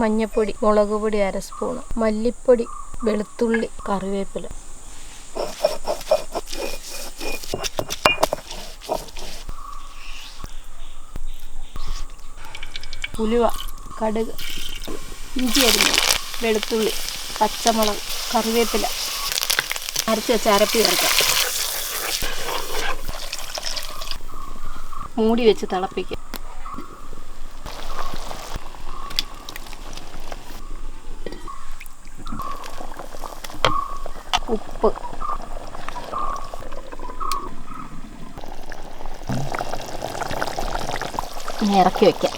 മഞ്ഞൾപ്പൊടി മുളക് പൊടി അര സ്പൂണ് മല്ലിപ്പൊടി വെളുത്തുള്ളി കറിവേപ്പില. ഉലുവ കടുക് ഇഞ്ചി അരിഞ്ഞ് വെളുത്തുള്ളി പച്ചമുളക് കറിവേപ്പില. അരച്ച് വെച്ച് അരപ്പി ചേർക്കാം മൂടി വെച്ച് തിളപ്പിക്കുക. ഉപ്പ്. ഇറക്കി വയ്ക്കാം